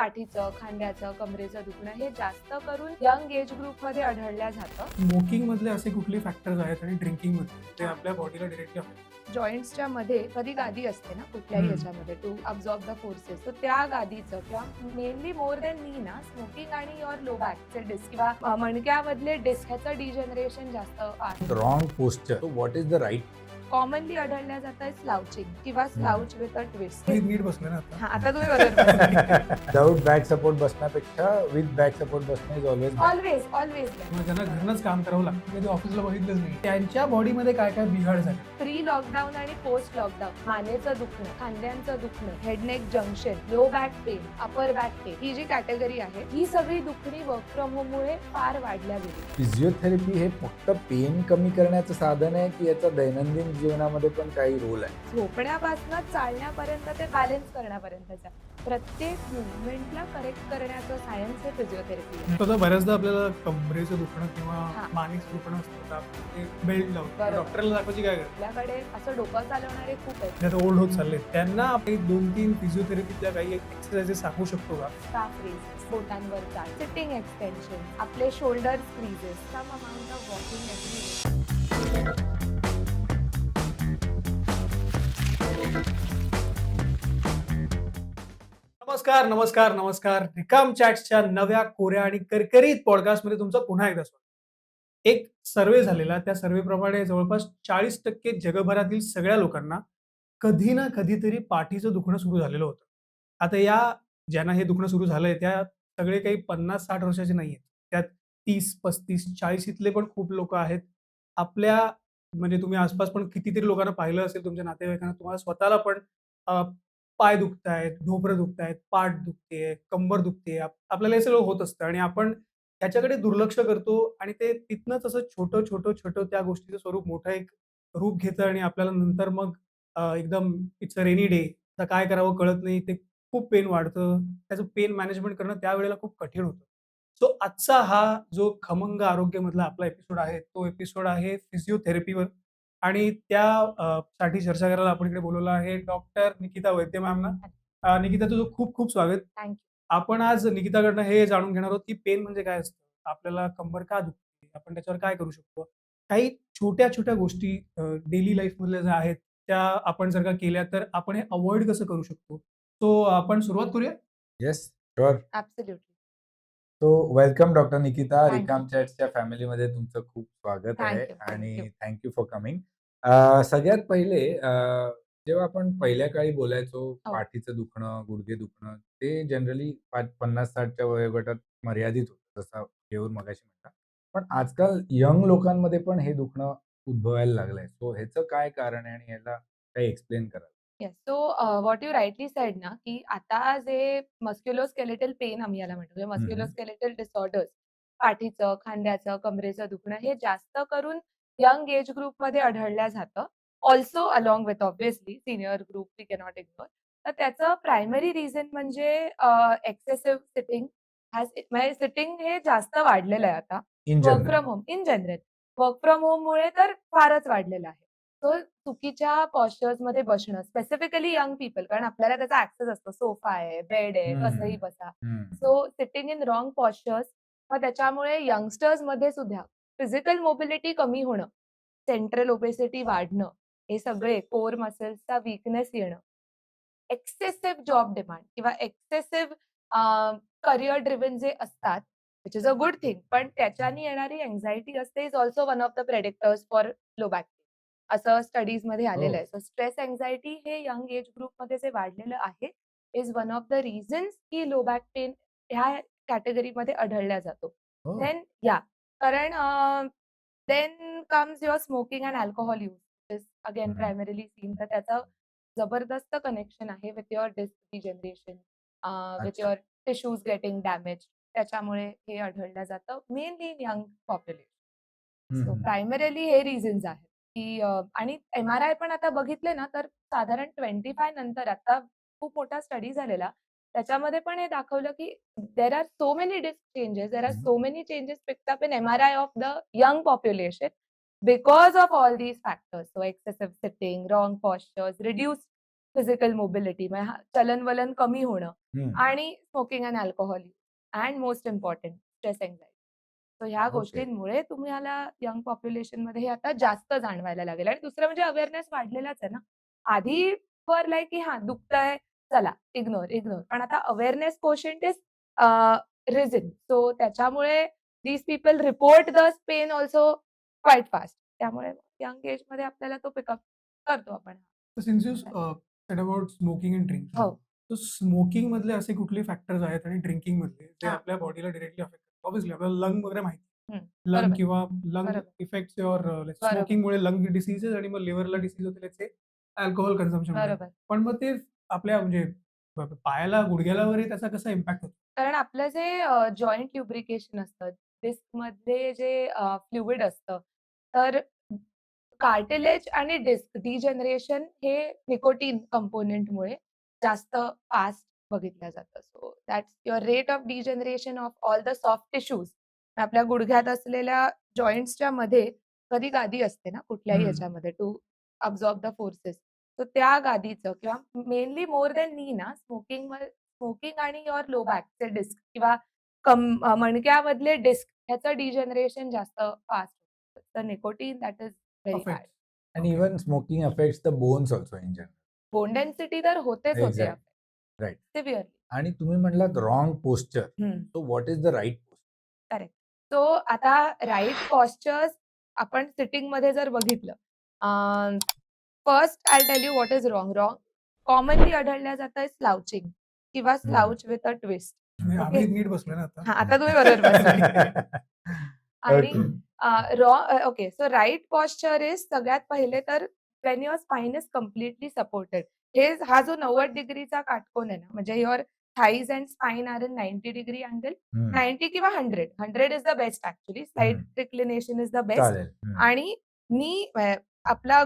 पाठीचं खांद्याचं कमरेचं दुखणं हे जास्त करून यंग एज ग्रुपमध्ये आढळल्या जातं स्मोकिंग मधले असे कुठले फॅक्टर्स आहेत आणि ड्रिंकिंगमध्ये ते आपल्या बॉडीला डिरेक्टली जॉईंट्सच्या मध्ये कधी गादी असते ना कुठल्याही. याच्यामध्ये टू अब्झॉर्ब द फोर्सेस तर त्या गादीचं किंवा मेनली मोर दॅन नी ना स्मोकिंग आणि युअर लो बॅकचे डिस्क किंवा मणक्यामधले डिस्क ह्याचं डिजनरेशन जास्त आहे posture. So what is the right? Commonly आढळल्या जात आहे स्लाउचिंग किंवा स्लाउच विथ अ ट्विस्ट नीट नीट बसलं ना आता. हा आता तुम्ही बरोबर Without back support बसण्यापेक्षा with back support बसणं always better. ऑलवेज ऑलवेज मग ज्यांना घरनंच काम करावं लागतं कधी ऑफिसला बघितलंच नाही. त्यांच्या बॉडीमध्ये काय काय बिघाड झाले? प्री लॉकडाऊन आणि पोस्ट लॉकडाऊन मानेचं दुखणं खांद्यांचं दुखणं head neck junction low back pain upper back pain ही जी कॅटेगरी आहे ही सगळी दुखणी वर्क फ्रॉम होम मुळे फार वाढल्या गेली. फिजिओथेरपी हे फक्त पेन कमी करण्याचं साधन आहे की याचा दैनंदिन जीवनामध्ये पण काही रोल आहे. झोपण्यापासून चालण्यापर्यंत ते बॅलन्स करण्यापर्यंतचा प्रत्येक मुवमेंटला करेक्ट करण्याचं सायन्स हे फिजिओथेरपी आहे. तसं बऱ्याचदा आपल्याला कमरेचं दुखणं किंवा हा. मानेचं दुखणं असतं तर आपण ते बेल्ट लावतो. बरोबर. डॉक्टरला दाखवायची काय गरज? आपल्याकडे असं डोकं चालवणारे खूप आहेत. आता ओल्ड होत चालले त्यांना आपण दोन तीन फिजिओथेरपीतल्या काही एक्सरसाइजेस सांगू शकतो का? स्टाफ रेजेस बोटांवर चाल सिटिंग एक्सटेन्शन आपले shoulder freezes some amount of walking नमस्कार नमस्कार नमस्कार. रिकाम चॅट्सच्या नव्या कोऱ्या आणि करकरीत पॉडकास्टमध्ये तुमचं पुन्हा एकदा स्वागत. एक सर्वे झालेला त्या सर्वेप्रमाणे जवळपास चाळीस टक्के जगभरातील सगळ्या लोकांना कधी ना कधीतरी पाठीचं दुखणं सुरू झालेलं होतं. आता या ज्यांना हे दुखणं सुरू झालंय त्या सगळे काही पन्नास साठ वर्षाचे नाही आहेत त्यात तीस पस्तीस चाळीस इथले पण खूप लोक आहेत. आपल्या म्हणजे तुम्ही आसपास पण कितीतरी लोकांना पाहिलं असेल तुमच्या नातेवाईकांना तुम्हाला स्वतःला पण अ, पाय दुखतायत, ढोपरं दुखतायत, पाठ दुखतेय, कंबर दुखतेय. आप आपल्याला हे सगळं होत असतं आणि आपण त्याच्याकडे दुर्लक्ष करतो आणि ते तिथनंच असं छोटं, छोटं, छोटं त्या गोष्टीचं स्वरूप मोठं एक रूप घेतं आणि आपल्याला नंतर मग अ, एकदम इट्स अ रेनी डे. आता काय करावं कळत नाही. ते खूप पेन वाढतं. त्याचं पेन मॅनेजमेंट करणं त्यावेळेला खूप कठीण होतं. सो आजचा हा जो खमंग आरोग्यमधला आपला एपिसोड आहे, तो एपिसोड आहे फिजिओथेरपीवर आणि त्या अ, साठी चर्चा करायला आपण इकडे बोलावलं आहे डॉक्टर निकिता वैद्य मॅमना. निकिता तुझं खूप खूप स्वागत. आपण आज निकिताकडनं हे जाणून घेणार आहोत, की पेन म्हणजे काय असतं? आपल्याला कंबर का दुखते? आपण त्याच्यावर काय करू शकतो? काही छोट्या-छोट्या गोष्टी अ, डेली लाईफमधल्या ज्या आहेत, त्या आपण जर का केल्या तर आपण हे अव्हॉइड कसं करू शकतो? सो आपण सुरुवात करूया? Yes sure. So welcome doctor Nikita you. रिकाम चॅट्सच्या फॅमिलीमध्ये तुमचं खूप स्वागत आहे thank आणि you. थँक्यू फॉर कमिंग सगळ्यात पहिले अ, जेव्हा आपण पहिल्या काळी बोलायचो हो. पाठीचं दुखणं गुडघे दुखणं ते जनरली पन्नास साठच्या वयोगटात मर्यादित होतं जसं घेऊन मगाशी म्हटला पण आजकाल यंग लोकांमध्ये पण हे दुखणं उद्भवायला लागलंय सो ह्याचं काय कारण आहे आणि याला काही एक्सप्लेन करा yes. So what you rightly said ना, की आता जे मस्क्युलोस्केलेटल पेन आम्ही याला म्हणतो, हं. मस्क्युलोस्केलेटल डिसऑर्डर्स पाठीचं, खांद्याचं, कमरेचं दुखणं हे जास्त करून यंग एज ग्रुपमध्ये आढळल्या जातं. Also along with obviously senior group we cannot ignore. तर त्याचं प्रायमरी रिझन म्हणजे एक्सेसिव्ह सिटिंग म्हणजे सिटिंग हे जास्त वाढलेलं आहे आता. Work from home in general. Work from होममुळे तर फारच वाढलेलं आहे. सो चुकीच्या पॉश्चर्समध्ये बसणं, स्पेसिफिकली यंग पीपल कारण आपल्याला त्याचा ॲक्सेस असतो. सोफा आहे, बेड आहे, कसंही बसा. So sitting in wrong postures मग त्याच्यामुळे यंगस्टर्समध्ये सुद्धा फिजिकल मोबिलिटी कमी होणं, सेंट्रल ओबेसिटी वाढणं, हे सगळे कोर मसल्सचा वीकनेस येणं, एक्सेसिव्ह जॉब डिमांड किंवा एक्सेसिव्ह करियर ड्रिव्हन जे असतात, which is a good thing. पण त्याच्याने येणारी अँक्झायटी असते is also one of the predictors for low back असं स्टडीजमध्ये आलेलं हो. आहे. सो स्ट्रेस अँक्झायटी हे यंग एज ग्रुपमध्ये जे वाढलेलं आहे, is one of the reasons की लो बॅक पेन ह्या कॅटेगरीमध्ये आढळला जातो. हो देन या कारण then comes your smoking and alcohol use is again hmm. Primarily seen तर त्याचं जबरदस्त कनेक्शन आहे with your disc degeneration with. Your tissues getting damage त्याच्यामुळे हे आढळलं जातं mainly young population. Hmm, so hmm. Primarily हे रिझन्स आहेत, की आणि एम-आर-आय पण आता बघितले ना, तर साधारण 25 नंतर आता खूप मोठा स्टडी झालेला. त्याच्यामध्ये पण हे दाखवलं, की there are so many disc changes, there are. So many changes picked up in MRI of the young population because of all these factors. So excessive sitting, wrong postures, reduced physical mobility चलन-वलन कमी होणं. आणि smoking and alcohol and most important stress anxiety. So ह्या okay. गोष्टींमुळे तुम्हाला young पॉप्युलेशनमध्ये हे आता जास्त जाणवायला लागेल आणि दुसरं म्हणजे अवेअरनेस वाढलेलाच आहे ना. आधी वर लाइक की हां, दुखतंय, चला इग्नोर, इग्नोर. पण आता awareness quotient is a, reason. So त्याच्यामुळे these people report the pain also quite fast. त्यामुळे यंग एजमध्ये आपल्याला तो पिकअप करतो आपण. तर अबाउट स्मोकिंग एंड ड्रिंकिंग. हो. तर स्मोकिंग मधले असे कुठले फॅक्टर्स आहेत आणि ड्रिंकिंग मधले जे हां. आपल्या बॉडीला डायरेक्टली अफेक्ट ऑब्व्हियसली आपल्याला लंग वगैरे माहिती लंग बरोबर. किंवा लंग बरोबर. इफेक्ट्स युअर बरोबर. स्मोकिंगमुळे लंग डिसीजेस आणि मग लिव्हरला डिसीज होते त्याचे अल्कोहल कन्झम्पशनमुळे. बरोबर. पण मग ते आपल्या म्हणजे प पायाला, गुडघ्याला वगैरे त्याचा कसा इम्पॅक्ट होतो? कारण आपलं जे अ, जॉइंट ल्युब्रिकेशन असतं, डिस्कमध्ये जे अ, फ्लुइड असतं, तर कार्टिलेज आणि डिस्क डिजनरेशन हे निकोटीन कंपोनेंटमुळे जास्त फास्ट बघितलं जातं. So that's your rate of degeneration of all the soft tissues. आपल्या गुडघ्यात असलेल्या जॉइंट्सच्या मध्ये कधी गादी असते ना कुठल्याही. ह्याच्यामध्ये टू अब्सॉर्ब द फोर्सेस. तर त्या गादीचं किंवा मेनली मोर दॅन नी ना स्मोकिंग स्मोकिंग आणि युअर लो बॅकचे डिस्क किंवा कम मणक्यामधले डिस्क ह्याचं डिजनरेशन जास्त फास्ट. तर निकोटीन दॅट इज व्हेरी. आणि okay. Even smoking affects the bones also in general. Bone density तर होतेच होते सिव्हिअरली. आणि तुम्ही म्हटलात wrong posture. Hmm. So what is the right posture? Correct. So आता राइट पॉश्चर्स आपण सिटिंगमध्ये जर बघितलं first I tell you what is wrong. Wrong commonly आढळल्या जातं स्लाउचिंग किंवा. Slouch with a twist. आता. हां, तुम्ही बरोबर. आणि okay. Uh, raw okay. So right posture is सगळ्यात पहिले तर when your spine is completely supported. हे हा जो 90 डिग्रीचा काटकोन आहे ना, म्हणजे your thighs and spine are in 90 degree angle. 90 किंवा 100. 100 is the best actually. Slight hmm. Declination is the best. आणि नी आपला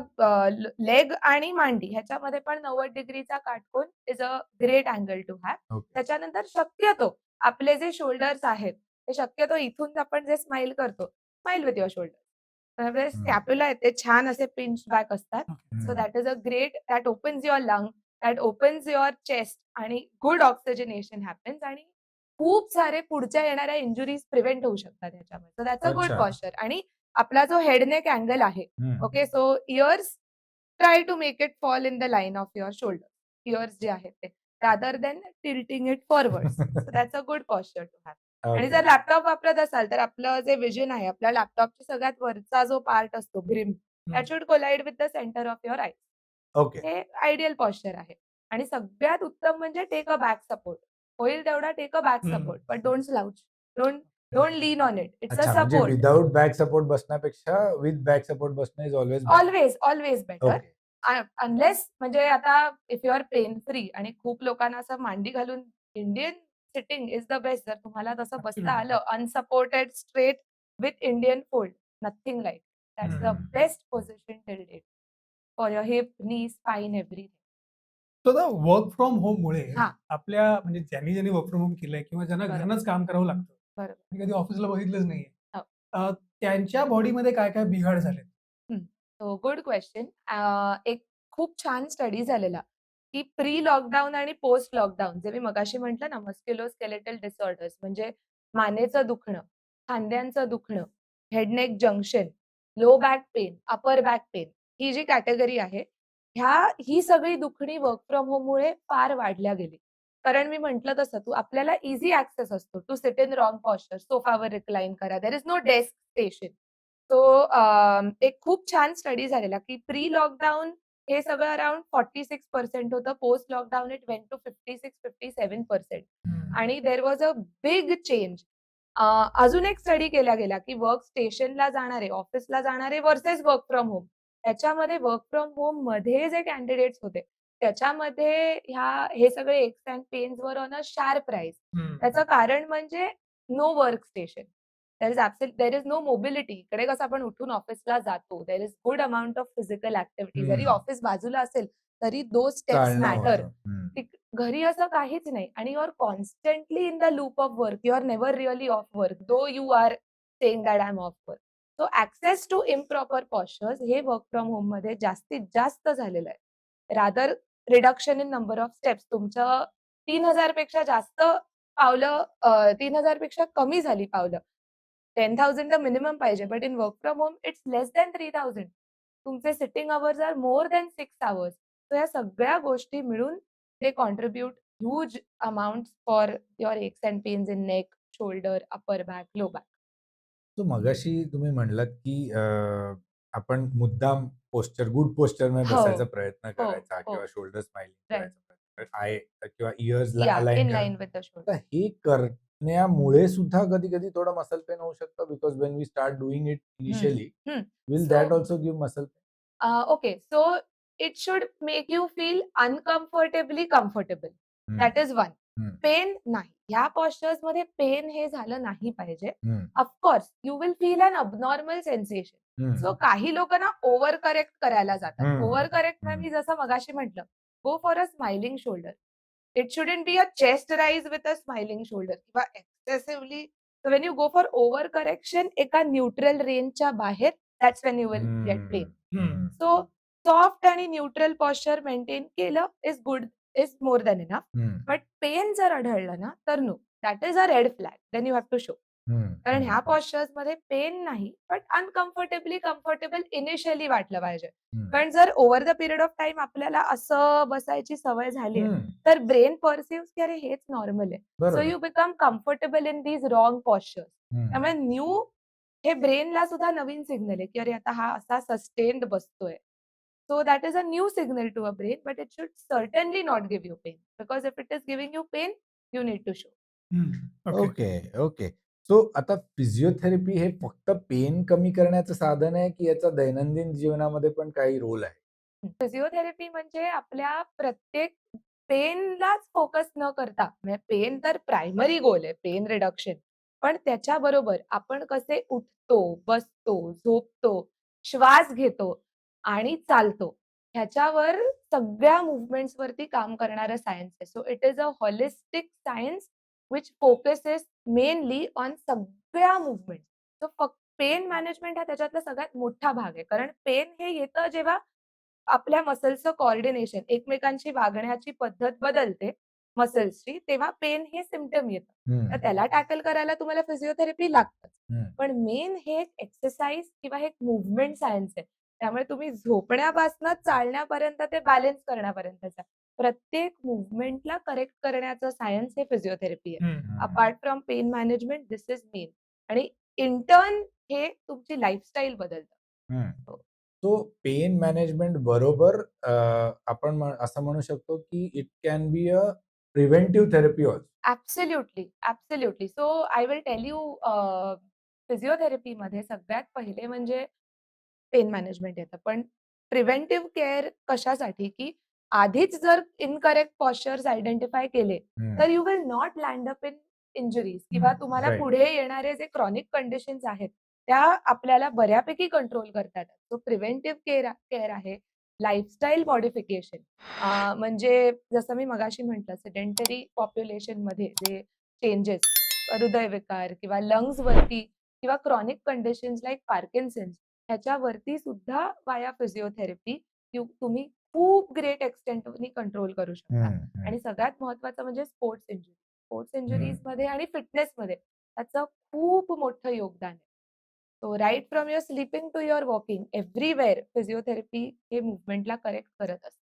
लेग आणि मांडी ह्याच्यामध्ये पण 90 डिग्रीचा काटकोन is a great angle to have. त्याच्यानंतर शक्यतो आपले जे शोल्डर्स आहेत, ते शक्यतो इथून आपण जे स्माईल करतो, स्माईल विथ युअर शोल्डर. त्यामुळे हं. स्कॅप्युला आहे ते छान असे पिंच बॅक असतात. So. That is a great that opens your lung, that opens your chest आणि गुड ऑक्सिजनेशन हॅपन्स आणि खूप सारे पुढच्या येणाऱ्या इंजुरीज प्रिव्हेंट होऊ शकतात ह्याच्यामध्ये. सो दॅट्स अ गुड अच्छा. पॉश्चर आणि आपला जो हेड नेक अँगल आहे. Okay. So ears try to make it fall in the line of your shoulder. Ears जे आहेत ते. Rather than tilting it forwards. So that's a good posture to have. आणि okay. जर laptop वापरत असाल, तर आपलं जे व्हिजन आहे, आपल्या लॅपटॉपच्या सगळ्यात वरचा जो पार्ट असतो ग्रिम, हं. That should collide with the centre of your eyes. Okay. हे आयडियल पॉश्चर आहे. आणि सगळ्यात उत्तम म्हणजे टेक अ बॅक सपोर्ट. होईल तेवढा take a back hmm. Support. But don't slouch. Don't don't lean on it. It's a म्हणजे support. Without back support बसण्यापेक्षा विथ बॅक सपोर्ट बसणं is always. Always, always better. Unless म्हणजे आता if you are pain free आणि खूप लोकांना असं मांडी घालून Indian sitting is the best. जर तुम्हाला तसं बसता. आलं unsupported straight with Indian fold, nothing like. That's the. Best position till date. For your hip, knee, spine everything. So आता वर्क फ्रॉम होममुळे हां. आपल्या म्हणजे ज्यांनी ज्यांनी वर्क फ्रॉम होम केलंय किंवा ज्यांना. घरनंच काम करावं लागतं. बरोबर. मी कधी ऑफिसला बघितलंच नाहीये. हो. अ, त्यांच्या बॉडीमध्ये काय-काय बिघाड झालेत? हं. So good question. अ, एक खूप छान स्टडी झालेला, की प्री लॉकडाऊन आणि पोस्ट लॉकडाऊन जे मी मगाशी म्हटलं ना मस्क्युलोस्केलेटल डिसऑर्डर्स म्हणजे मानेचं दुखणं, खांद्यांचं दुखणं, head neck junction, low back pain, upper back pain ही जी कॅटेगरी आहे, ह्या ही सगळी दुखणी वर्क फ्रॉम होम मुळे फार वाढल्या गेली. कारण मी म्हंटल तसं तू आपल्याला इझी ऍक्सेस असतो to sit in wrong posture. सोफावर recline करा. There is no desk station. So एक खूप छान स्टडी झालेला, की प्री लॉकडाऊन हे सगळं अराउंड 46% होतं. Post lockdown it went to 56-57% hmm. आणि there was a big change. अजून एक स्टडी केला गेला, की वर्क स्टेशनला जाणारे, ऑफिसला जाणारे व्हर्सेस वर्क फ्रॉम होम. त्याच्यामध्ये वर्क फ्रॉम होममध्ये जे कॅन्डिडेट्स होते, त्याच्यामध्ये ह्या हे सगळे एक्स अँड पेन्स वर ऑन अ शार्प. हं. त्याचं कारण म्हणजे no work station. There is absolute there is no mobility. इकडे कसं आपण उठून ऑफिसला जातो. There is good amount of physical activity. जरी. ऑफिस बाजूला असेल, तरी दोज स्टेप्स मॅटर. घरी असं काहीच नाही आणि you are constantly in the loop of work. You are never really off work. Though you are saying that I am off work. So access to improper postures हे work from होममध्ये जास्तीत जास्त झालेलं आहे. Rather reduction in number of steps तुमचं 3000 पेक्षा जास्त पावलं अ, 3000 पेक्षा कमी झाली पावलं. 10,000 तर मिनिमम पाहिजे. But in work from home it's less than 3000 तुमचे sitting hours are more than 6 hours. So या सगळ्या गोष्टी मिळून they contribute huge amounts for your aches and pains in neck, shoulder, upper back, low back. So मगाशी तुम्ही म्हणलात, की आपण मुद्दाम पोश्चर गुड पोश्चरमध्ये हो. बसायचा प्रयत्न हो, करायचा हो. किंवा शोल्डर स्माइलिंग. करायचा आय किंवा करणं. लाईन विथ द करण्यामुळे सुद्धा कधी-कधी थोडं मसल पेन होऊ शकतं because when we start doing it initially. Will that also give muscle pain? Okay. So it should make you feel uncomfortably comfortable. That is one. Pain नाही. ह्या पॉश्चर्समध्ये pain हे झालं नाही पाहिजे. हं, of course you will feel an abnormal sensation. So काही लोकं ना ओव्हर करेक्ट करायला जातात. Over correct. मी जसं मगाशी म्हटलं, go for a smiling shoulder. It shouldn't be a chest rise with a smiling shoulder किंवा excessively so when you go for over correction एका न्यूट्रल रेंजच्या बाहेर that's when you will get pain. Hmm, so soft आणि neutral posture maintain केलं is good is more than enough. But pain जर आढळलं ना, तर no. That is a red flag. Then you have to show. Hmm, कारण hmm, ह्या hmm, पॉश्चर्समध्ये pain नाही, बट अनकम्फर्टेबली कम्फर्टेबल इनिशियली वाटलं पाहिजे. हं. पण जर over the period of time आपल्याला असं बसायची सवय झाली आहे, हं, तर ब्रेन पर्सीव्हज की अरे हेच नॉर्मल आहे. सो बरोबर. You become comfortable in these wrong postures. Hmm, त्यामुळे न्यू हे ब्रेनला सुद्धा नवीन सिग्नल आहे, की अरे आता हा असा सस्टेन्ड बसतोय. So that is a new signal to a brain, but it should certainly not give you pain. Because if it is giving you pain, you need to show. Hmm. Okay. Okay, okay. So आता physiotherapy हे फक्त pen कमी करण्याचं साधन आहे, की याचा दैनंदिन जीवनामध्ये पण काही रोल आहे? फिजिओथेरपी म्हणजे आपल्या प्रत्येक पेनलाच फोकस न करता, म्हणजे पेन तर प्रायमरी गोल आहे, पेन रिडक्शन. पण त्याच्याबरोबर आपण कसे उठतो, बसतो, झोपतो, श्वास घेतो आणि चालतो, ह्याच्यावर सगळ्या मूव्हमेंट्सवरती काम करणारं सायन्स आहे. So it is a holistic science which focuses mainly on सगळ्या मूव्हमेंट्स. सो फक्त पेन मॅनेजमेंट हा त्याच्यातला सगळ्यात मोठा भाग आहे. कारण पेन हे येतं जेव्हा आपल्या मसल्सचं कोऑर्डिनेशन, एकमेकांशी वागण्याची पद्धत बदलते मसल्सची, तेव्हा पेन हे सिम्प्टम येतं. तर त्याला टॅकल करायला तुम्हाला फिजिओथेरपी लागतंच. हं. पण मेन हे एक एक्सरसाइज किंवा हे एक मूव्हमेंट सायन्स आहे. त्यामुळे तुम्ही झोपण्यापासनं चालण्यापर्यंत ते बॅलन्स करण्यापर्यंतचा प्रत्येक मूव्हमेंटला करेक्ट करण्याचं सायन्स हे फिजिओथेरपी आहे. Apart from pain management this is main आणि इन टर्न हे तुमची लाईफस्टाईल बदलतं. हं. सो पेन मॅनेजमेंट बरोबर आपण असं म्हणू शकतो, की it can be a preventive therapy also. Absolutely, absolutely. So I will tell you uh, फिजिओथेरपीमध्ये सगळ्यात पहिले म्हणजे पेन मॅनेजमेंट येतं. पण प्रिव्हेंटिव्ह केअर कशासाठी, की आधीच जर इनकरेक्ट पॉश्चर्स आयडेंटिफाय केले. तर you will not land up in injuries किंवा. तुम्हाला. पुढे येणारे जे क्रॉनिक कंडिशन्स आहेत, त्या आपल्याला बऱ्यापैकी कंट्रोल करता येतात. सो प्रिव्हेंटिव्ह केअर केअर आहे. लाईफस्टाईल मॉडिफिकेशन म्हणजे जसं मी मगाशी म्हटलं सेडेंटरी पॉप्युलेशनमध्ये जे चेंजेस हृदयविकार किंवा लंग्सवरती किंवा क्रॉनिक कंडिशन्स लाइक पार्किन्सन्स ह्याच्यावरती सुद्धा वाया फिजिओथेरपी तुम्ही खूप ग्रेट एक्सटेंटनी कंट्रोल करू शकता. आणि सगळ्यात महत्त्वाचं म्हणजे स्पोर्ट्स इंजुरी. स्पोर्ट्स हं. इंजुरीजमध्ये आणि फिटनेसमध्ये त्याचं खूप मोठं योगदान आहे. So right from your sleeping to your walking everywhere physiotherapy हे मूव्हमेंटला करेक्ट करत असतं.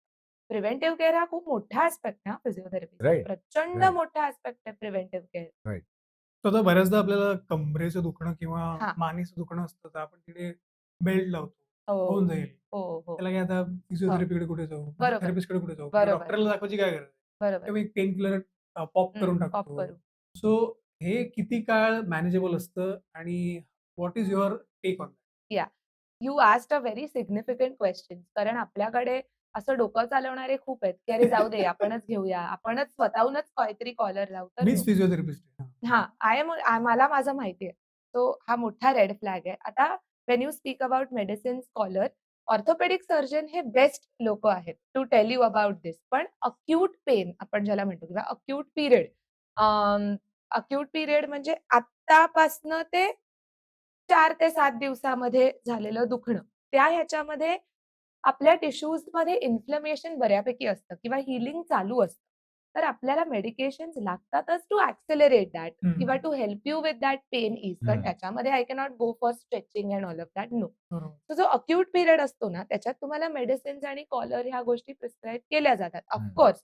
प्रिव्हेंटिव्ह केअर हा खूप मोठा हां फिजिओथेरपीचा. राइट, प्रचंड. मोठा ॲस्पेक्ट आहे प्रिव्हेंटिव्ह केअर. बऱ्याचदा आपल्याला कंबरेचं दुखणं किंवा. मानेचं दुखणं असतं, तर आपण तिकडे बेल्ट लावतो. हो. होऊन जाईल. हो, हो. त्याला काय आता हो. फिजिओथेरपीकडे कुठे जाऊ? बरोबर. थेरपिस्टकडे कुठे जाऊ? किंवा बरोबर. डॉक्टरला दाखवायची काय गरज आहे? बरोबर. तेव्हा एक पेन किलर अ, पॉप हं, करून पॉप टाकतो. करू. सो हे किती काळ मॅनेजेबल असतं आणि what is your take on that? Yeah. You asked a very significant question. कारण आपल्याकडे असं डोकं चालवणारे खूप आहेत, की अरे जाऊ दे आपणच घेऊया. आपणच स्वतःहूनच काहीतरी कॉलर लावू. तर मीच नो. फिजिओथेरपिस्ट आहे. हां. हां, आय एम मला माझं माहिती आहे. सो हा मोठा रेड फ्लॅग आहे. आता when you speak about medicine scholar, orthopaedic surgeon हे बेस्ट लोक आहेत to tell you about this पण अक्यूट पेन आपण ज्याला म्हणतो किंवा अक्यूट पिरियड अक्यूट पिरियड म्हणजे आत्तापासनं ते चार ते सात दिवसामध्ये झालेलं दुखणं. त्या ह्याच्यामध्ये आपल्या टिश्यूजमध्ये इन्फ्लमेशन बऱ्यापैकी असतं किंवा हीलिंग चालू असतं. तर आपल्याला मेडिकेशन्स लागतातच टू ॲक्सेलरेट दॅट किंवा. To help you with that pain. कारण हं. त्याच्यामध्ये I cannot go for stretching and all of that, no. तर जो अक्यूट पिरियड असतो ना, त्याच्यात तुम्हाला मेडिसिन्स आणि कॉलर ह्या गोष्टी प्रिस्क्राईब केल्या जातात. ऑफकोर्स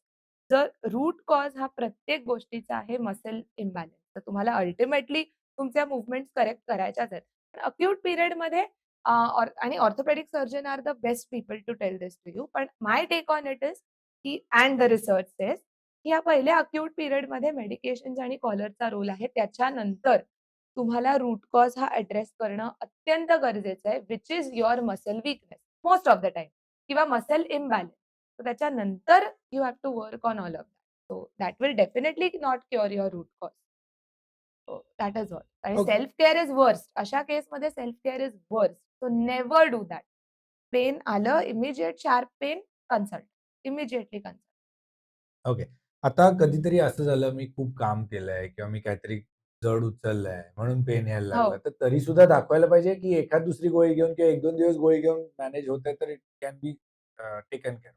जर रूट कॉज हा प्रत्येक गोष्टीचा आहे मसल इम्बॅलन्स. तर तुम्हाला अल्टिमेटली तुमच्या मूव्हमेंट्स करेक्ट करायच्याच आहेत. पण अक्यूट पिरियडमध्ये आणि orthopaedic surgeon are the best people to tell this to you. पण my take on it is की एंड द रिसर्च की या पहिल्या अक्यूट पिरियडमध्ये मेडिकेशन्स आणि कॉलरचा रोल आहे. त्याच्यानंतर तुम्हाला रूट कॉज हा ॲड्रेस करणं अत्यंत गरजेचं आहे, which is your muscle weakness most of the time किंवा मसल इम्बॅलन्स. तर त्याच्यानंतर you have to work on all of that. So that will definitely not cure your root cause. That is all. आणि. Self care is worst. अशा केसमध्ये self care is worst. So never do that. Pain आलं, immediate sharp pain, consult. Immediately consult. Okay. आता कधीतरी असं झालं मी खूप काम केलंय किंवा मी काहीतरी जड उचललंय म्हणून पेन यायला लागला. हो. तर तरी सुद्धा दाखवायला पाहिजे की एखाद दुसरी गोळी घेऊन किंवा 1-2 दिवस गोळी घेऊन मॅनेज होतंय तर it can be taken care.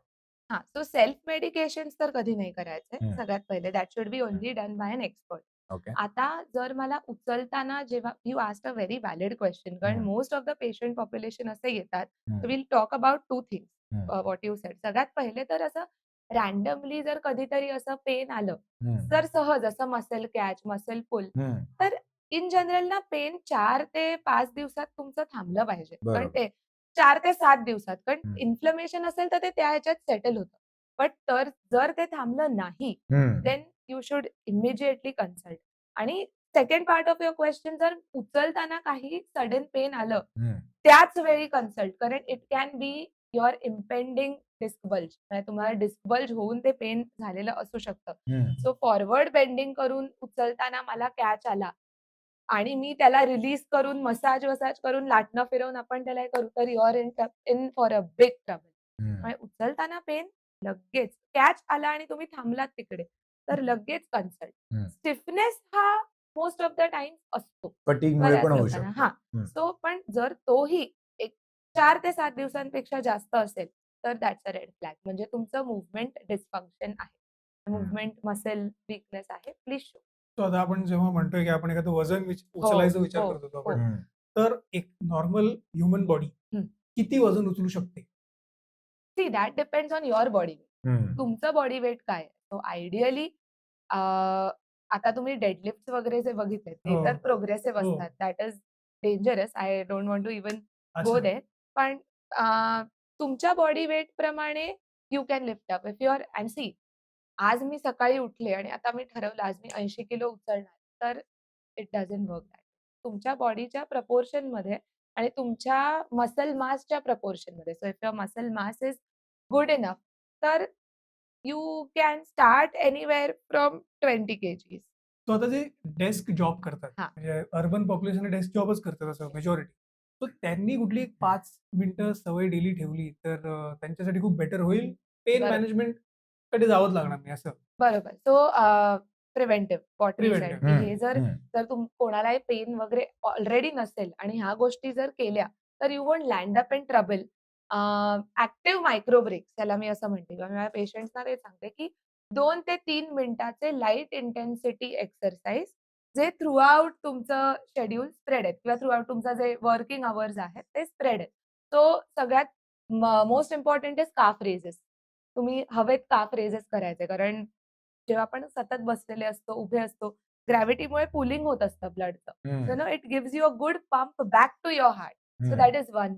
हां. सो सेल्फ मेडिकेशन्स तर कधी नाही करायचे. हं. सगळ्यात पहिले that should be. Only done by an expert. Okay. आता जर मला उचलताना जेव्हा you asked a very valid question कारण. Most of the patient population असे येतात. Will talk about 2 things what you said. सगळ्यात पहिले तर असं रँडमली जर कधीतरी असं पेन आलं. जर सहज असं मसल कॅच, मसल पुल. तर इन जनरल ना पेन 4 ते 5 दिवसात तुमचं थांबलं पाहिजे. कारण बरोबर. ते 4 ते 7 दिवसात. कारण. इन्फ्लमेशन असेल तर ते त्या ह्याच्यात सेटल होतं. बट तर जर ते थांबलं नाही. Then you should immediately consult. आणि second part of your question जर उचलताना काही सडन पेन आलं. त्याच वेळी कन्सल्ट. कारण it can be your impending disc bulge. म्हणजे तुम्हाला डिस्क बल्ज होऊन ते पेन झालेलं असू शकतं. सो फॉरवर्ड बेंडिंग करून उचलताना मला कॅच आला आणि मी त्याला रिलीज करून मसाज-वसाज करून लाटणं फिरवून आपण त्याला हे करू तर you are in in for a big trouble. उचलताना पेन लगेच कॅच आला आणि तुम्ही थांबलात तिकडे, तर लगेच कन्सल्ट. स्टिफनेस हा मोस्ट ऑफ द टाईम्स असतो. हां. सो पण जर तोही एक 4 ते 7 दिवसांपेक्षा जास्त असेल, तर दॅट्स अ रेड फ्लॅग. म्हणजे तुमचं मूव्हमेंट डिस्फंक्शन आहे. मूव्हमेंट मसल वीकनेस आहे. Please show. सो आता आपण जेव्हा म्हणतोय की आपण एखादं वजन विच हो, उचलायचा विचार हो, करत होतो हो. आपण. हं. तर एक नॉर्मल ह्युमन बॉडी. किती वजन उचलू शकते? See that depends on your body weight. तुमचं बॉडी वेट काय आहे? सो आयडियली अ, आता तुम्ही डेडलिफ्ट्स वगैरे जे बघितले ते. तर प्रोग्रेसिव्ह हो. असतात. That is dangerous. I don't want to even go. There. पण तुमच्या body वेटप्रमाणे you can lift up. If you are and see आज मी सकाळी उठले आणि आता मी ठरवलं आज मी 80 किलो उचलणार, तर इट डझंट वर्क दॅट. तुमच्या बॉडीच्या प्रपोर्शनमध्ये आणि तुमच्या मसल मासच्या प्रपोर्शनमध्ये. So if your muscle mass is good enough तर you can start anywhere from 20 KGs. तो आता जे डेस्क जॉब करतात. म्हणजे अर्बन पॉप्युलेशन डेस्क जॉबच करतात असं मेजॉरिटी. सो त्यांनी कुठली एक 5 मिनिटं सवय डेली ठेवली तर अ, त्यांच्यासाठी खूप बेटर होईल. पेन बरं. मॅनेजमेंटकडे जावंच लागणार नाही असं. बरोबर. So preventive what we said preventive. की हं. जर. जर तुम कोणालाही पेन वगैरे ऑलरेडी नसेल आणि ह्या गोष्टी जर केल्या, तर you won't land up in trouble. Uh, active micro breaks त्याला मी असं म्हणते किंवा माझ्या पेशंट्सना तेच सांगते की 2 ते 3 मिनिटाचे लाइट इंटेन्सिटी एक्सरसाइज जे थ्रूआउट तुमचं शेड्यूल स्प्रेड आहेत किंवा थ्रूआउट तुमचं जे वर्किंग अवर्स आहेत ते स्प्रेड आहेत. सो सगळ्यात most important is calf raises. तुम्ही हवेत काफ रेजेस करायचे. कारण जेव्हा आपण सतत बसलेले असतो, उभे असतो, ग्रॅव्हिटीमुळे पुलिंग होत असतं ब्लडचं. So. No it gives you a good pump back to your heart. So. That is one.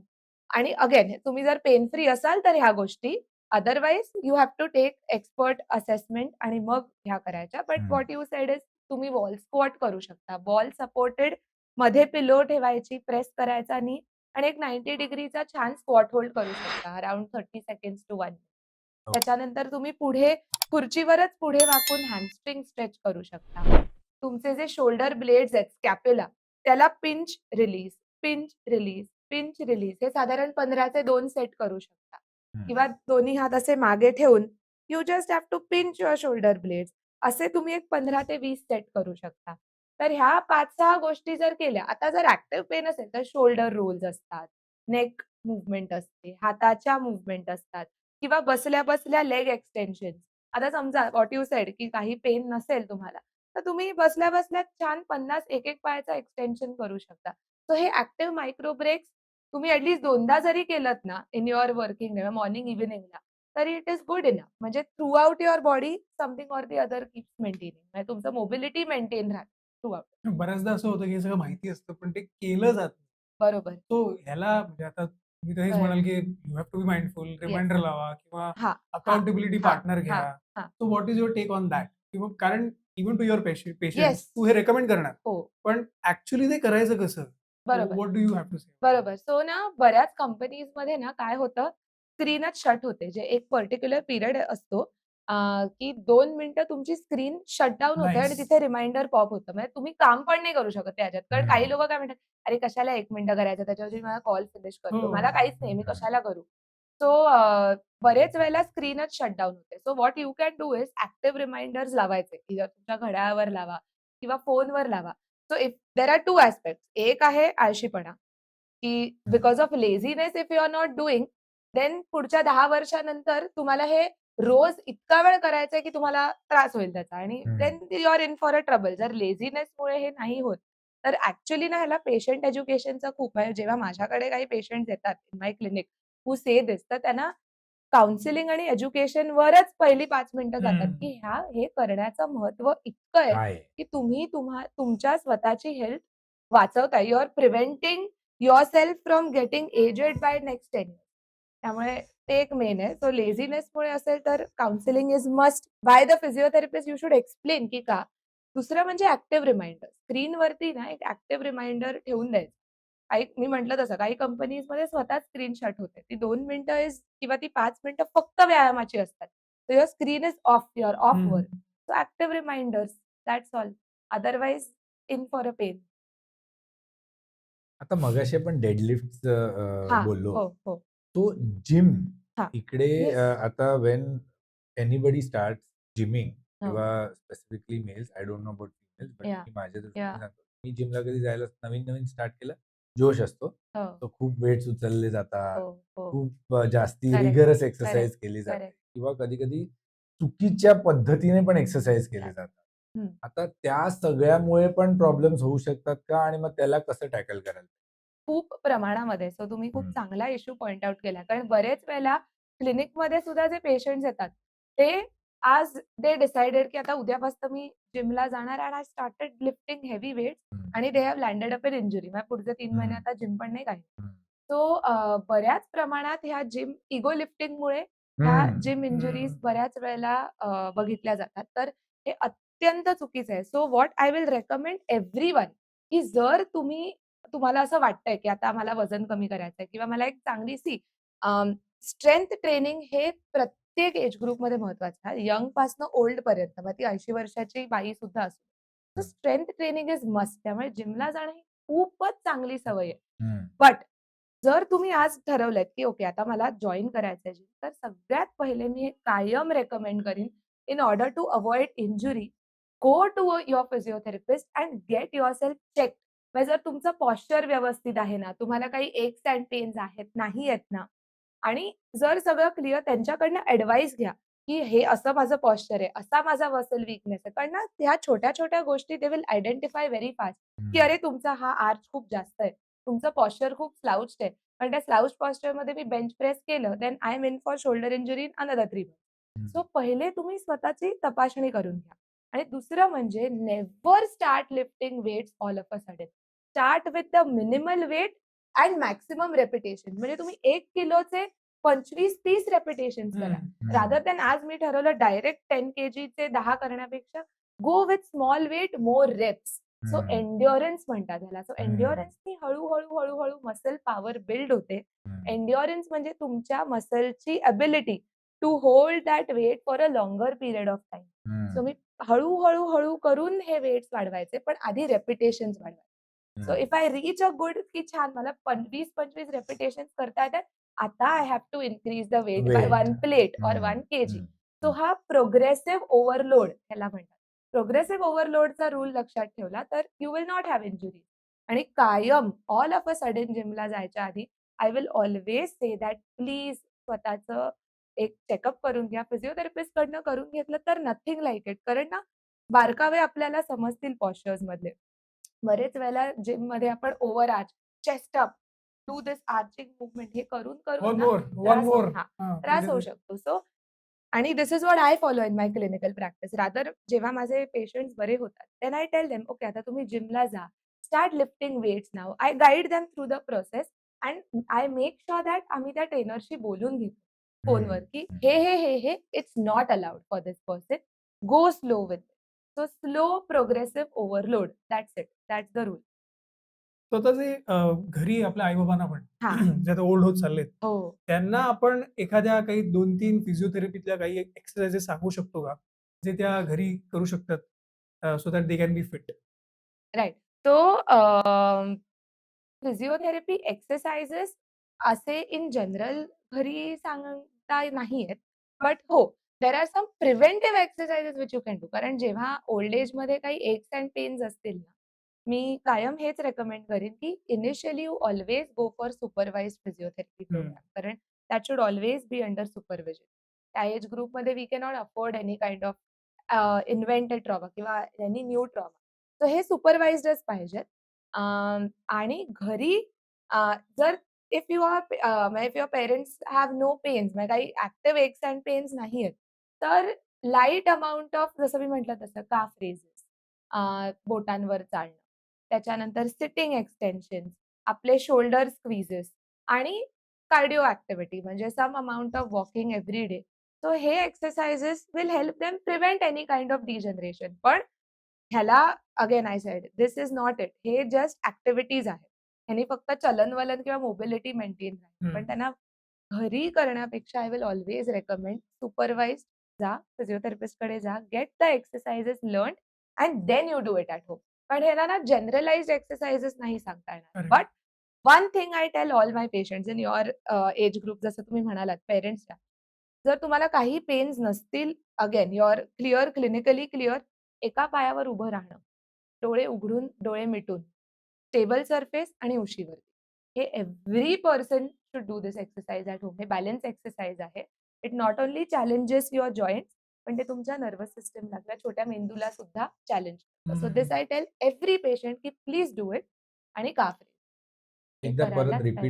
आणि अगेन तुम्ही जर पेन फ्री असाल तर ह्या गोष्टी. Otherwise you have to take expert assessment आणि मग ह्या करायच्या. But. What you said is तुम्ही वॉल स्क्वॉट करू शकता. वॉल सपोर्टेडमध्ये पिलो ठेवायची, प्रेस करायचा नी आणि एक 90 डिग्रीचा छान स्क्वॉट होल्ड करू शकता. Around 30 seconds to 1 minute. Okay. त्याच्यानंतर तुम्ही पुढे खुर्चीवरच पुढे वाकून हॅमस्ट्रिंग स्ट्रेच करू शकता. तुमचे जे शोल्डर ब्लेड्स आहेत स्कॅप्युला त्याला pinch release, pinch release, pinch release हे साधारण 15 चे 2 सेट करू शकता. किंवा दोन्ही हात असे मागे ठेवून you just have to pinch your shoulder blades. असे तुम्ही एक 15 ते वीस सेट करू शकता. तर ह्या 5-6 गोष्टी जर केल्या आता जर ऍक्टिव्ह पेन असेल तर शोल्डर रोल्स असतात, नेक मुवमेंट असते, हाताच्या मुवमेंट असतात किंवा बसल्या-बसल्या लेग एक्सटेन्शन. आता समजा व्हॉट यू सेड की काही पेन नसेल तुम्हाला, तर तुम्ही बसल्या-बसल्या छान 50 एक-एक पायाचं एक्सटेन्शन करू शकता. सो हे ऍक्टिव्ह मायक्रो ब्रेक्स तुम्ही ऍटलीस्ट दोनदा जरी केलं ना, in your working day morning, इव्हिनिंगला तरी इट इस गुड इनफ. म्हणजे throughout your body something or the other keeps maintaining. म्हणजे तुमचं मोबिलिटी मेंटेन राहते थ्रू आउट. बऱ्याचदा असं होतं की हे सगळं माहिती असतं, पण ते केलं जात नाही. बरोबर. सो ह्याला म्हणजे आता तुम्ही तर हेच बरं. म्हणाल की you have to be mindful, reminder लावा किंवा हां, अकाउंटेबिलिटी हां, पार्टनर घ्या. हां. So what is your take on that? किंवा कारण even to your patient yes. तू हे रिकमेंड करणार. हो. पण ॲक्चुअली ते करायचं कसं? बरोबर. What do you have to say? बरोबर. सो ना बऱ्याच कंपनीजमध्ये ना काय होतं, स्क्रीनच शट होते. जे एक पर्टिक्युलर पिरियड असतो की 2 मिनिटं तुमची स्क्रीन शटडाउन होते आणि. तिथे रिमाइंडर पॉप होतं. म्हणजे तुम्ही काम पण नाही करू शकत त्याच्यात. कारण काही हं. लोकं काय म्हणतात, "अरे कशाला 1 मिनिटं करायचं, त्याच्याऐवजी मला कॉल फिनिश करतो. हो. मला काहीच नाही, मी हं. कशाला करू?" सो बरेच वेळेला स्क्रीनच शटडाउन होते. So what you can do is active reminders लावायचे. तुमच्या घड्याळावर लावा किंवा फोनवर लावा. So if there are 2 aspects. एक आहे आळशीपणा, की हं. Because of laziness if you are not doing, then पुढच्या 10 वर्षानंतर तुम्हाला हे रोज इतका वेळ करायचंय की तुम्हाला त्रास होईल त्याचा आणि. Then you are in for a trouble. जर लेझीनेसमुळे हे नाही होत, तर ॲक्चुअली ना ह्याला पेशंट एज्युकेशनचा खूप आहे. जेव्हा माझ्याकडे काही पेशंट्स येतात in my clinic who say this तर त्यांना काउन्सिलिंग आणि एज्युकेशनवरच पहिली 5 मिनिटं जातात. की ह्या हे करण्याचं महत्त्व इतकं आहे? की तुम्ही तुम्हा तुमच्या स्वतःची health वाचवताय. You are preventing yourself from getting aged by next 10 years. त्यामुळे ते एक मेन आहे. सो लेझीनेसमुळे असेल तर counselling is must. By the physiotherapist you should explain की का. दुसरं म्हणजे ॲक्टिव्ह रिमाइंडर. स्क्रीनवरती ना एक ॲक्टिव्ह रिमाइंडर ठेवून द्यायचं. काही मी म्हटलं तसं काही कंपनीजमध्ये स्वतःच स्क्रीन शट होते. ती 2 मिनिटं इज किंवा ती 5 मिनिटं फक्त व्यायामाची असतात. So your screen is off, you are off. Work. So active reminders that's all. Otherwise in for a pain. आता मगाशी डेडलिफ्टचं अ, हां. बोललो. हो, हो. तो जिम हां. इकडे येस. अ, आता व्हेन एनीबडी स्टार्ट्स जिमिंग हो. किंवा specifically males, I don't know about females, but मी माझ्या दृष्टीने. सांगतो. मी जिमला कधी जायला नवीन-नवीन स्टार्ट केलं, जोश असतो. हो. तर खूप वेट्स उचलले जातात. हो, हो. खूप अ, जास्ती करेक्ट, रिगरस एक्सरसाइज केली जाते करेक्ट. किंवा कधी-कधी चुकीच्या पद्धतीने पण एक्सरसाइज केले. जातात. हं. आता त्या सगळ्यामुळे पण प्रॉब्लेम्स होऊ शकतात का? आणि मग त्याला कसं टॅकल कराल? खूप प्रमाणामध्ये. सो तुम्ही खूप. चांगला इश्यू पॉइंट आउट केला. कारण बरेच वेळेला क्लिनिकमध्ये सुद्धा जे पेशंट्स येतात, ते आज दे डिसाइडेड की आता उद्यापासून मी जिमला जाणार and I started lifting heavy weights हं. आणि they have landed up in injury. मग पुढचे 3 महिने. आता जिम पण नाही काही. सो बऱ्याच प्रमाणात ह्या जिम इगो लिफ्टिंगमुळे ह्या. Gym injuries. बऱ्याच वेळेला अ, बघितल्या जातात. तर हे अत्यंत चुकीचं आहे. So what I will recommend everyone की जर तुम्ही तुम्हाला असं वाटतंय की आता मला वजन कमी करायचंय किंवा मला एक चांगली सी स्ट्रेंथ ट्रेनिंग हे प्रत्येक एज ग्रुपमध्ये महत्वाचं आहे. यंगपासनं ओल्डपर्यंत. मग ती 80 वर्षाची बाई सुद्धा असू. तर. Strength training is must. त्यामुळे जिमला जाणं ही खूपच चांगली सवय आहे. बट जर तुम्ही आज ठरवलंत की ओके आता मला जॉइन करायचंय जिम, तर सगळ्यात पहिले मी हे कायम रिकमेंड करीन in order to avoid injury, go to your physiotherapist and get yourself checked. म्हणजे जर तुमचं पॉश्चर व्यवस्थित आहे ना, तुम्हाला काही एक्स अँड पेन्स आहेत, नाही आहेत ना आणि जर सगळं क्लिअर त्यांच्याकडनं ॲडवाईस घ्या, की हे असं माझं पॉश्चर आहे, असा माझा मसल वीकनेस आहे. कारण ना ह्या छोट्या-छोट्या गोष्टी they will identify very fast, की. अरे तुमचा हा आर्च खूप जास्त आहे. तुमचं पॉश्चर खूप स्लाउच्ड आहे. पण त्या स्लाउच्ड पॉश्चरमध्ये मी बेंच प्रेस केलं, then I am in for shoulder injury in another 3 months. So. पहिले तुम्ही स्वतःची तपासणी करून घ्या. आणि दुसरं म्हणजे never start lifting weights all of a sudden. Start with the minimal weight and maximum repetition. म्हणजे तुम्ही 1 किलोचे 25-30 रिपिटेशन्स करा. हं. रादर. दॅन आज मी ठरवलं डायरेक्ट 10 केजीचे 10 करण्यापेक्षा go with small weight, more reps. So. Endurance म्हणतात ह्याला. सो. एंड्युरन्सनी हळू-हळू, हळू-हळू मसल पॉवर बिल्ड होते. एंड्युरन्स म्हणजे तुमच्या मसलची ability to hold that weight for a longer period of time. So. मी हळू-हळू, हळू करून हे वेट्स वाढवायचे, पण आधी रिपिटेशन्स वाढवायचे. So. If I reach a good की छान मला पन 20-25 रिपिटेशन्स करता येतात. आता I have to increase the weight by. 1 plate or. 1 KG. Hmm. So hmm. Progressive overload ह्याला म्हणतात. प्रोग्रेसिव्ह ओव्हरलोडचा रूल लक्षात ठेवला तर you will not have injury. आणि कायम ऑल ऑफ अ सडन जिमला जायच्या आधी I will always say that please स्वतःचं एक चेकअप करून घ्या. फिजिओथेरपिस्ट कडनं करून घेतलं तर नथिंग लाइक इट. कारण ना बारकावे आपल्याला समजतील पॉश्चर्समधले. बरेच वेळेला जिममध्ये आपण over arch, chest up, do this arching movement हे करून, करून वन ना मोर, वन त्रास म्हणजे होऊ शकतो. सो आणि this is what I follow in my clinical practice. Rather जेव्हा माझे पेशंट्स बरे होतात, then I tell them, "okay, आता तुम्ही जिमला जा. Start lifting weights now." I guide them through the process and I make sure that आम्ही त्या ट्रेनरशी बोलून घेतो फोनवर, की हं. हे, हे, हे, it's not allowed for this person. Go slow with. So slow progressive overload. That's it. That's the rule. स्वतःचे घरी आपल्या आई-बाबांना पण हां. जे ओल्ड होत चाललेत, हो. त्यांना आपण एखाद्या काही 2-3 फिजिओथेरपीतल्या काही एक्सरसाइजेस सांगू शकतो का? जे त्या घरी करू शकतात so that they can be fit? So uh, physiotherapy exercises असे इन जनरल घरी सांगता नाही येत. बट हो, there are some preventive exercises which you can do. कारण जेव्हा ओल्ड एजमध्ये काही एक्स एंड पेन्स असतील ना, मी कायम हेच रिकमेंड करीन, की initially you always go for supervised physiotherapy. Programme. कारण that should always be under supervision. त्या एज ग्रुपमध्ये we cannot afford any kind of invented trauma किंवा एनी न्यू ट्रॉमा. सो हे सुपरवाइज्डच पाहिजेत. आणि घरी जर if you are if your parents have no pains म्हणजे काही ॲक्टिव्ह एक्स एंड पेन्स नाहीयेत, तर लाइट अमाउंट ऑफ जसं मी म्हटलं तसं काफ रेझेस, अ, बोटांवर चालणं, त्याच्यानंतर सिटिंग एक्सटेन्शन्स, आपले शोल्डर स्क्वीजेस आणि कार्डिओ ॲक्टिव्हिटी म्हणजे some amount of walking every day. So हे exercises will help them prevent any kind of degeneration. पण ह्याला again I said this is not it. हे जस्ट ॲक्टिव्हिटीज आहेत. ह्यानी फक्त चलन-वलन किंवा मोबिलिटी मेंटेन राहील. पण. त्यांना घरी करण्यापेक्षा I will always recommend supervised जा, फिजिओथेरपिस्टकडे जा, get the exercises learned and then you do it at home. पण ह्याला ना जनरलाइज्ड एक्सरसाइजेस नाही सांगता येणार. But one thing I tell all my patients in your age group जसं तुम्ही म्हणालात पेरेंट्सच्या. जर तुम्हाला काही पेन्स नसतील, again you are clear, clinically clear, एका पायावर उभं राहणं. डोळे उघडून, डोळे मिटून, स्टेबल सरफेस आणि उशीवरती. हे every person should do this exercise at home. हे बॅलन्स एक्सरसाइज आहे. It not only challenges your joints, पण ते तुमच्या नर्व्हस सिस्टमला किंवा छोट्या मेंदूला सुद्धा challenge. So hmm. I tell every patient, की प्लीज डू इट आणि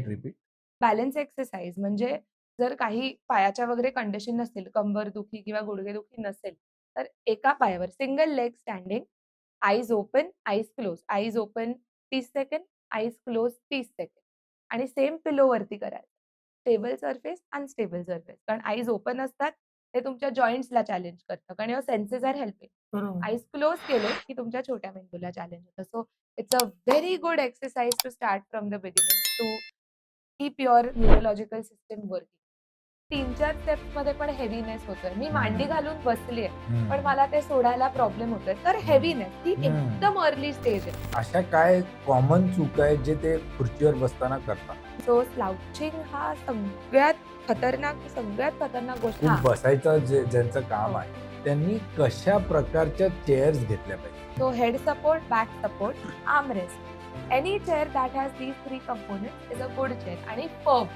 रिपीट. बॅलन्स एक्सरसाइज म्हणजे जर काही पायाच्या वगैरे कंडिशन नसतील, कंबरदुखी किंवा गुडघेदुखी नसेल, तर एका पायावर single leg standing, eyes open, eyes close. Eyes open 30 second, eyes close 30 second आणि सेम पिलोवरती करायचं. Stable surface, unstable surface. कारण आयज ओपन असतात, ते तुमच्या जॉइंट्सला चॅलेंज करतं. कारण your senses are helping. Eyes close केले, की तुमच्या छोट्या मेंदूला चॅलेंज होतं. So it's a very good exercise to start from the beginning to keep your neurological system working. 3-4 स्टेप्समध्ये पण हेवीनेस होतोय. मी मांडी. घालून बसलीये, पण हं. मला ते सोडायला प्रॉब्लेम होतोय. तर हेवीनेस ही. एकदम अर्ली स्टेज आहे. अशा काय कॉमन चुका आहेत जे ते खुर्चीवर बसताना करतात? सो स्लाउचिंग हा सगळ्यात खतरनाक सगळ्यात खतरनाक गोष्ट खूप हां. बसायचं जे ज्यांचं काम हो. आहे, त्यांनी कशा प्रकारच्या चेअर्स घेतल्या पाहिजेत? So head support, back support, arm rest. Any chair that has these 3 components is a good chair आणि फर्म.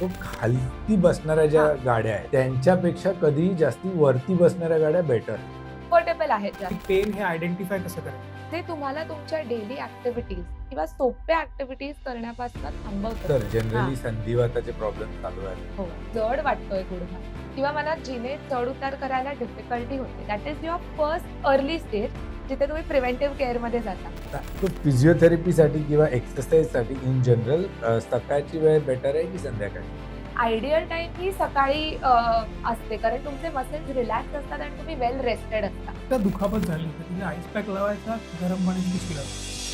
तो खालती बसणाऱ्या ज्या हां. गाड्या आहेत, त्यांच्यापेक्षा कधीही जास्ती वरती बसणाऱ्या गाड्या बेटर. कम्फर्टेबल आहेत जास्त. पेन हे आयडेंटिफाय कसं करायचं? ते तुम्हाला तुमच्या डेली ॲक्टिव्हिटीज किंवा सोप्या ॲक्टिव्हिटीज करण्यापासून थांबवतं. तर. जनरली संधिवाताचे प्रॉब्लेम चालू आहेत. हो. जड वाटतोय गुडघा किंवा मला जिने चढ-उतार करायला डिफिकल्टी होते. That is your first early stage जिथे तुम्ही प्रिव्हेंटिव्ह केअरमध्ये जाता. तो फिजिओथेरपीसाठी किंवा एक्सरसाइजसाठी इन जनरल सकाळची वेळ बेटर आहे की संध्याकाळी? आयडियल टाईम ही सकाळी असते कारण तुमचे मसल्स रिलॅक्स असतात आणि तुम्ही वेल रेस्टेड असता. तर दुखापत झाली तर तिला आईस पॅक लावायचा, गरम पाण्याची पिशवी लावायची.